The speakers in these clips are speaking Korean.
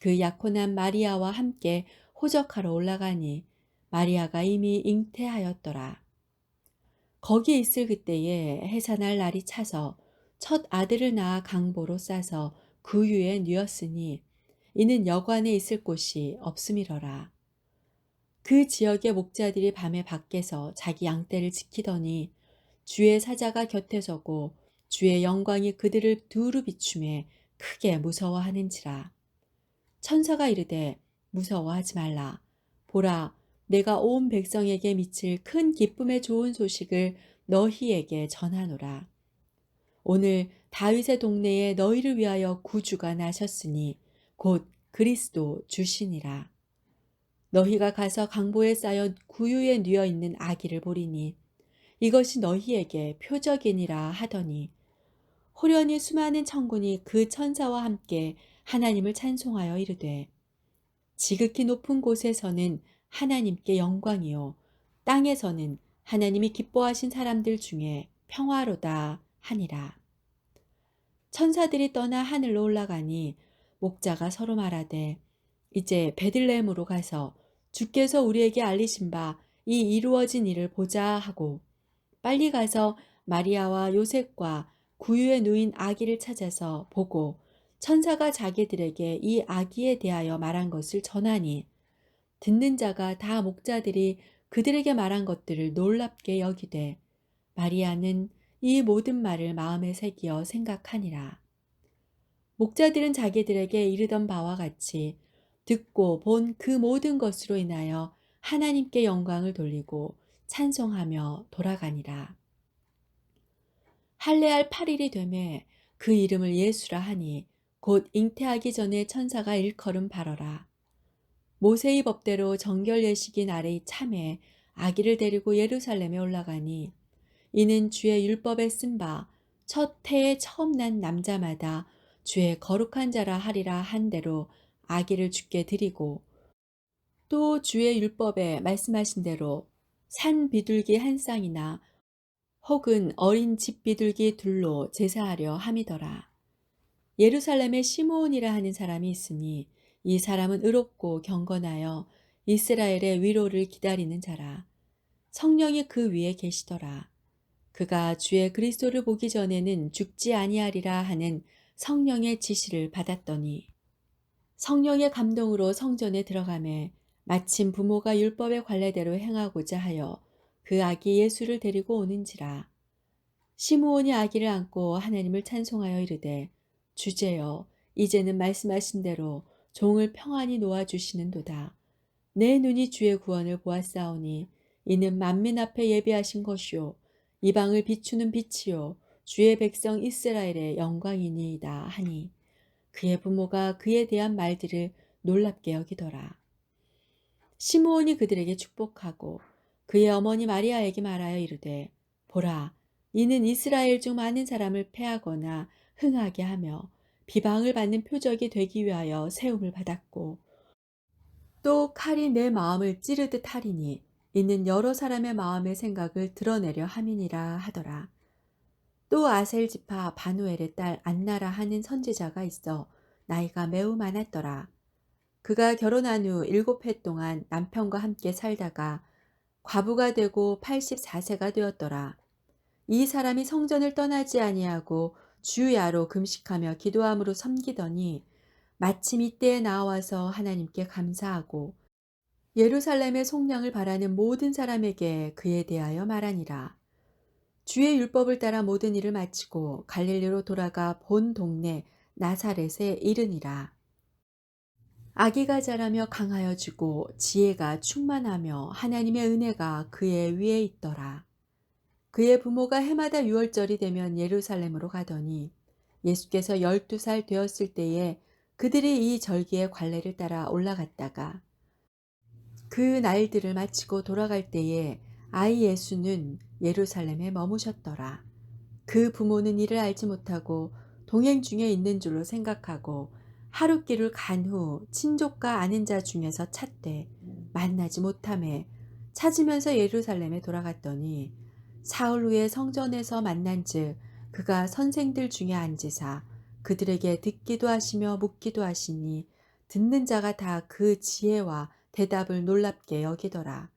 그 약혼한 마리아와 함께 호적하러 올라가니 마리아가 이미 잉태하였더라. 거기 있을 그때에 해산할 날이 차서 첫 아들을 낳아 강보로 싸서 구유에 누였으니 이는 여관에 있을 곳이 없음이러라. 그 지역의 목자들이 밤에 밖에서 자기 양떼를 지키더니 주의 사자가 곁에 서고 주의 영광이 그들을 두루 비춤에 크게 무서워하는지라. 천사가 이르되 무서워하지 말라. 보라, 내가 온 백성에게 미칠 큰 기쁨의 좋은 소식을 너희에게 전하노라. 오늘 다윗의 동네에 너희를 위하여 구주가 나셨으니 곧 그리스도 주시니라. 너희가 가서 강보에 쌓여 구유에 누워 있는 아기를 보리니 이것이 너희에게 표적이니라 하더니 호련히 수많은 천군이 그 천사와 함께 하나님을 찬송하여 이르되 지극히 높은 곳에서는 하나님께 영광이요 땅에서는 하나님이 기뻐하신 사람들 중에 평화로다 하니라. 천사들이 떠나 하늘로 올라가니 목자가 서로 말하되 이제 베들레헴으로 가서 주께서 우리에게 알리신 바 이 이루어진 일을 보자 하고 빨리 가서 마리아와 요셉과 구유에 누인 아기를 찾아서 보고 천사가 자기들에게 이 아기에 대하여 말한 것을 전하니 듣는 자가 다 목자들이 그들에게 말한 것들을 놀랍게 여기되 마리아는 이 모든 말을 마음에 새기어 생각하니라. 목자들은 자기들에게 이르던 바와 같이 듣고 본 그 모든 것으로 인하여 하나님께 영광을 돌리고 찬송하며 돌아가니라. 할례할 8일이 되매 그 이름을 예수라 하니 곧 잉태하기 전에 천사가 일컬음 바러라. 모세의 법대로 정결 예식인 아래의 참에 아기를 데리고 예루살렘에 올라가니 이는 주의 율법에 쓴 바첫 해에 처음 난 남자마다 주의 거룩한 자라 하리라 한 대로 아기를 주께 드리고 또 주의 율법에 말씀하신 대로 산 비둘기 한 쌍이나 혹은 어린 집 비둘기 둘로 제사하려 함이더라. 예루살렘에 시므온이라 하는 사람이 있으니 이 사람은 의롭고 경건하여 이스라엘의 위로를 기다리는 자라. 성령이 그 위에 계시더라. 그가 주의 그리스도를 보기 전에는 죽지 아니하리라 하는 성령의 지시를 받았더니 성령의 감동으로 성전에 들어가매 마침 부모가 율법의 관례대로 행하고자 하여 그 아기 예수를 데리고 오는지라. 시므온이 아기를 안고 하나님을 찬송하여 이르되 주제여 이제는 말씀하신 대로 종을 평안히 놓아 주시는도다. 내 눈이 주의 구원을 보았사오니 이는 만민 앞에 예비하신 것이요 이방을 비추는 빛이요 주의 백성 이스라엘의 영광이니이다 하니 그의 부모가 그에 대한 말들을 놀랍게 여기더라. 시므온이 그들에게 축복하고 그의 어머니 마리아에게 말하여 이르되 보라 이는 이스라엘 중 많은 사람을 패하거나 흥하게 하며 비방을 받는 표적이 되기 위하여 세움을 받았고 또 칼이 내 마음을 찌르듯 하리니 이는 여러 사람의 마음의 생각을 드러내려 함이니라 하더라. 또 아셀 지파 바누엘의 딸 안나라 하는 선지자가 있어 나이가 매우 많았더라. 그가 결혼한 후 일곱 해 동안 남편과 함께 살다가 과부가 되고 84세가 되었더라. 이 사람이 성전을 떠나지 아니하고 주야로 금식하며 기도함으로 섬기더니 마침 이때에 나와서 하나님께 감사하고 예루살렘의 속량을 바라는 모든 사람에게 그에 대하여 말하니라. 주의 율법을 따라 모든 일을 마치고 갈릴리로 돌아가 본 동네 나사렛에 이르니라. 아기가 자라며 강하여지고 지혜가 충만하며 하나님의 은혜가 그의 위에 있더라. 그의 부모가 해마다 유월절이 되면 예루살렘으로 가더니 예수께서 열두 살 되었을 때에 그들이 이 절기의 관례를 따라 올라갔다가 그 날들을 마치고 돌아갈 때에 아이 예수는 예루살렘에 머무셨더라. 그 부모는 이를 알지 못하고 동행 중에 있는 줄로 생각하고 하룻길을 간 후 친족과 아는 자 중에서 찾되 만나지 못함에 찾으면서 예루살렘에 돌아갔더니 사흘 후에 성전에서 만난즉 그가 선생들 중에 앉으사 그들에게 듣기도 하시며 묻기도 하시니 듣는 자가 다 그 지혜와 대답을 놀랍게 여기더라.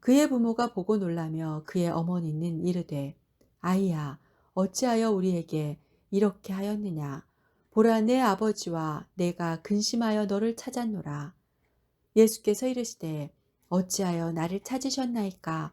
그의 부모가 보고 놀라며 그의 어머니는 이르되 아이야 어찌하여 우리에게 이렇게 하였느냐 보라 내 아버지와 내가 근심하여 너를 찾았노라. 예수께서 이르시되 어찌하여 나를 찾으셨나이까